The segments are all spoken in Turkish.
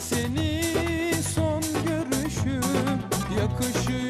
seni son görüşüm yakışıyor.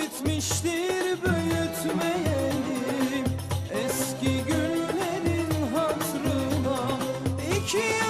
bitmiştir büyütmeyelim Eski günlerin hatırına. İki